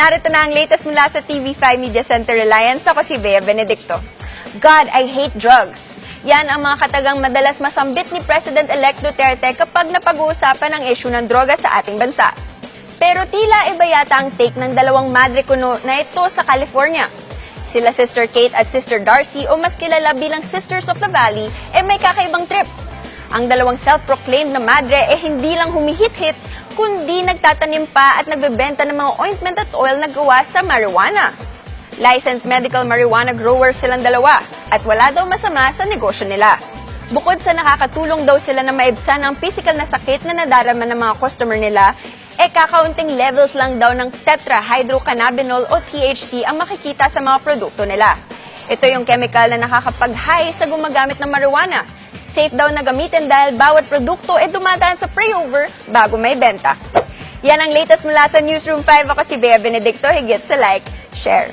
Narito na ang latest mula sa TV5 Media Center Reliance. Ako si Bea Benedicto. God, I hate drugs. Yan ang mga katagang madalas masambit ni President-elect Duterte kapag napag-uusapan ang issue ng droga sa ating bansa. Pero tila iba yata ang take ng dalawang madre kuno na ito sa California. Sila Sister Kate at Sister Darcy o mas kilala bilang Sisters of the Valley eh may kakaibang trip. Ang dalawang self-proclaimed na madre eh hindi lang humihit-hit, kundi nagtatanim pa at nagbebenta ng mga ointment at oil na gawa sa marijuana. Licensed medical marijuana growers silang dalawa at wala daw masama sa negosyo nila. Bukod sa nakakatulong daw sila na maibsan ang physical na sakit na nadarama ng mga customer nila, eh kakaunting levels lang daw ng tetrahydrocannabinol o THC ang makikita sa mga produkto nila. Ito yung chemical na nakakapag-high sa gumagamit ng marijuana. Safe daw na gamitin dahil bawat produkto ay dumadaan sa pre-over bago may benta. Yan ang latest mula sa Newsroom 5. Ako si Bea Benedicto. Higit sa like, share.